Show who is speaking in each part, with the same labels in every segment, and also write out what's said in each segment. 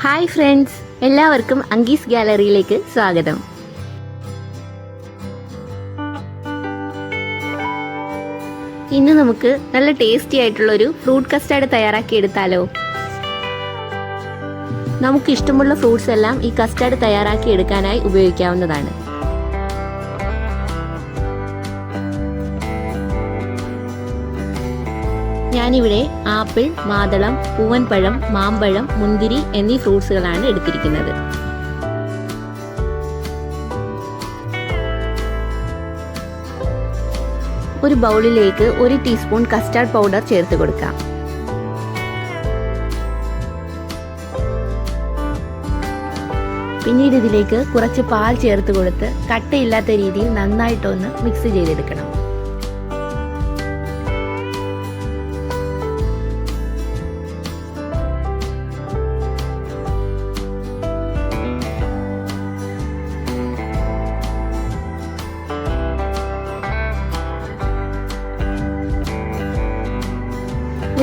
Speaker 1: Hi friends എല്ലാവർക്കും അങ്കീസ് ഗാലറിയിലേക്ക് സ്വാഗതം. ഇന്ന് നമുക്ക് നല്ല ടേസ്റ്റി ആയിട്ടുള്ള ഒരു ഫ്രൂട്ട് കസ്റ്റാർഡ് തയ്യാറാക്കി എടുത്താലോ? നമുക്ക് ഇഷ്ടമുള്ള ഫ്രൂട്ട്സ് എല്ലാം ഈ കസ്റ്റാർഡ് തയ്യാറാക്കി എടുക്കാനായി ഉപയോഗിക്കാവുന്നതാണ്. ഞാനിവിടെ ആപ്പിൾ മാതളം പൂവൻപഴം മാമ്പഴം മുന്തിരി എന്നീ ഫ്രൂട്ട്സുകളാണ് എടുത്തിരിക്കുന്നത്. ഒരു ബൗളിലേക്ക് ഒരു ടീസ്പൂൺ കസ്റ്റാർഡ് പൗഡർ ചേർത്ത് കൊടുക്കാം. പിന്നീട് ഇതിലേക്ക് കുറച്ച് പാൽ ചേർത്ത് കൊടുത്ത് കട്ടയില്ലാത്ത രീതിയിൽ നന്നായിട്ടൊന്ന് മിക്സ് ചെയ്തെടുക്കണം.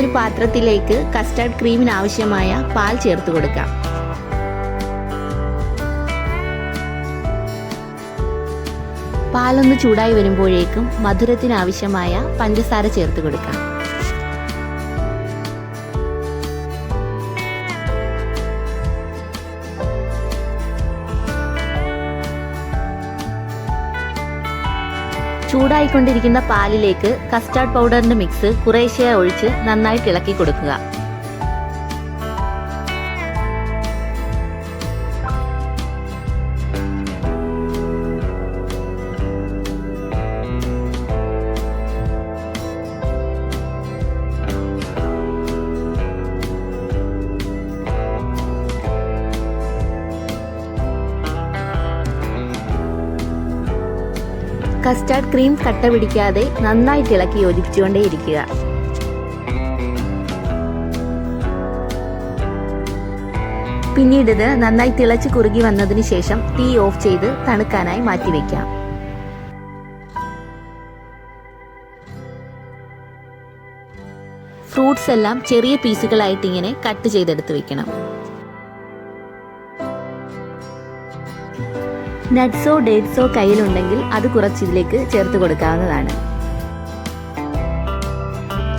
Speaker 1: ഒരു പാത്രത്തിലേക്ക് കസ്റ്റാർഡ് ക്രീമിന് ആവശ്യമായ പാൽ ചേർത്ത് കൊടുക്കാം. പാലൊന്ന് ചൂടായി വരുമ്പോഴേക്കും മധുരത്തിനാവശ്യമായ പഞ്ചസാര ചേർത്ത് കൊടുക്കാം. ചൂടായിക്കൊണ്ടിരിക്കുന്ന പാലിലേക്ക് കസ്റ്റാർഡ് പൗഡറിന്റെ മിക്സ് കുറേശ്ശെ ഒഴിച്ച് നന്നായിട്ട് ഇളക്കി കൊടുക്കുക. കസ്റ്റാർഡ് ക്രീം കട്ട പിടിക്കാതെ നന്നായിട്ട് ഇളക്കി യോജിപ്പിച്ചുകൊണ്ടേയിരിക്കുക. പിന്നീട് ഇത് നന്നായി തിളച്ച് കുറുകി വന്നതിന് ശേഷം തീ ഓഫ് ചെയ്ത് തണുക്കാനായി മാറ്റിവെക്കാം ഫ്രൂട്ട്സ് എല്ലാം ചെറിയ പീസുകളായിട്ട് ഇങ്ങനെ കട്ട് ചെയ്തെടുത്ത് വെക്കണം. നട്ട്സോ ഡേറ്റ്സോ കയ്യിലുണ്ടെങ്കിൽ അത് കുറച്ച് ഇതിലേക്ക് ചേർത്ത് കൊടുക്കാവുന്നതാണ്.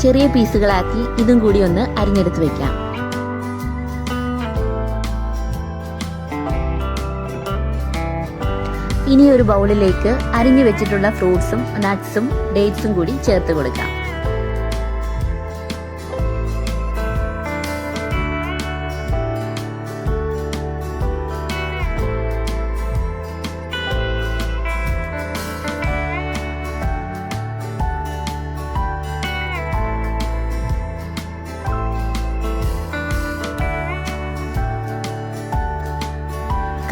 Speaker 1: ചെറിയ പീസുകളാക്കി ഇതും കൂടി ഒന്ന് അരിഞ്ഞെടുത്ത് വെക്കാം. ഇനി ഒരു ബൗളിലേക്ക് അരിഞ്ഞു വെച്ചിട്ടുള്ള ഫ്രൂട്ട്സും നട്ട്സും ഡേറ്റ്സും കൂടി ചേർത്ത് കൊടുക്കാം.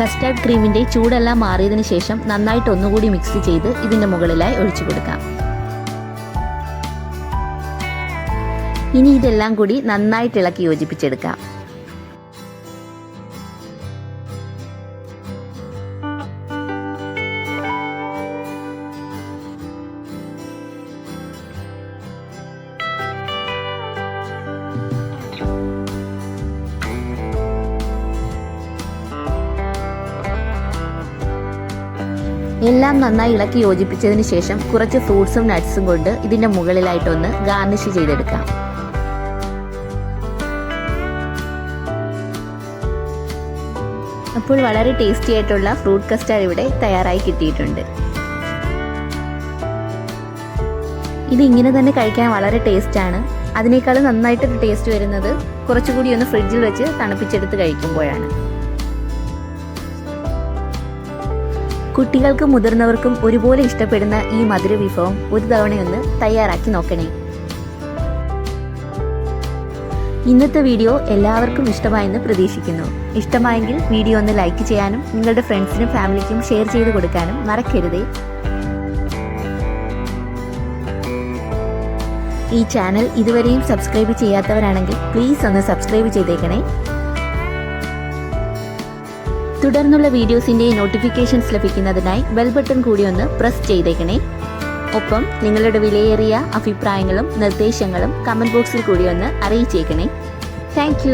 Speaker 1: കസ്റ്റാർഡ് ക്രീമിന്റെ ചൂടെല്ലാം മാറിയതിന് ശേഷം നന്നായിട്ട് ഒന്നുകൂടി മിക്സ് ചെയ്ത് ഇതിന്റെ മുകളിലായി ഒഴിച്ചു കൊടുക്കാം. ഇനി ഇതെല്ലാം കൂടി നന്നായിട്ട് ഇളക്കി യോജിപ്പിച്ചെടുക്കാം. എല്ലാം നന്നായി ഇളക്കി യോജിപ്പിച്ചതിന് ശേഷം കുറച്ച് ഫ്രൂട്ട്സും നട്ട്സും കൊണ്ട് ഇതിന്റെ മുകളിലായിട്ടൊന്ന് ഗാർണിഷ് ചെയ്തെടുക്കാം. അപ്പോൾ വളരെ ടേസ്റ്റി ആയിട്ടുള്ള ഫ്രൂട്ട് കസ്റ്റാർഡ് ഇവിടെ തയ്യാറായി കിട്ടിയിട്ടുണ്ട്. ഇത് ഇങ്ങനെ തന്നെ കഴിക്കാൻ വളരെ ടേസ്റ്റ് ടേസ്റ്റാണ് അതിനേക്കാൾ നന്നായിട്ടൊരു ടേസ്റ്റ് വരുന്നത് കുറച്ചുകൂടി ഒന്ന് ഫ്രിഡ്ജിൽ വെച്ച് തണുപ്പിച്ചെടുത്ത് കഴിക്കുമ്പോഴാണ്. കുട്ടികൾക്കും മുതിർന്നവർക്കും ഒരുപോലെ ഇഷ്ടപ്പെടുന്ന ഈ മധുര വിഭവം ഒരു തവണയൊന്ന് തയ്യാറാക്കി നോക്കണേ. ഇന്നത്തെ വീഡിയോ എല്ലാവർക്കും ഇഷ്ടമായെന്ന് പ്രതീക്ഷിക്കുന്നു. ഇഷ്ടമായെങ്കിൽ വീഡിയോ ഒന്ന് ലൈക്ക് ചെയ്യാനും നിങ്ങളുടെ ഫ്രണ്ട്സിനും ഫാമിലിക്കും ഷെയർ ചെയ്ത് കൊടുക്കാനും മറക്കരുതേ. ഈ ചാനൽ ഇതുവരെയും സബ്സ്ക്രൈബ് ചെയ്യാത്തവരാണെങ്കിൽ പ്ലീസ് ഒന്ന് സബ്സ്ക്രൈബ് ചെയ്തേക്കണേ. തുടർന്നുള്ള വീഡിയോസിന്റെ നോട്ടിഫിക്കേഷൻസ് ലഭിക്കുന്നതിനായി ബെൽ ബട്ടൺ കൂടി ഒന്ന് പ്രസ് ചെയ്തേക്കണേ. ഒപ്പം നിങ്ങളുടെ വിലയേറിയ അഭിപ്രായങ്ങളും നിർദ്ദേശങ്ങളും കമന്റ് ബോക്സിൽ കൂടി ഒന്ന് അറിയിച്ചേക്കണേ. താങ്ക്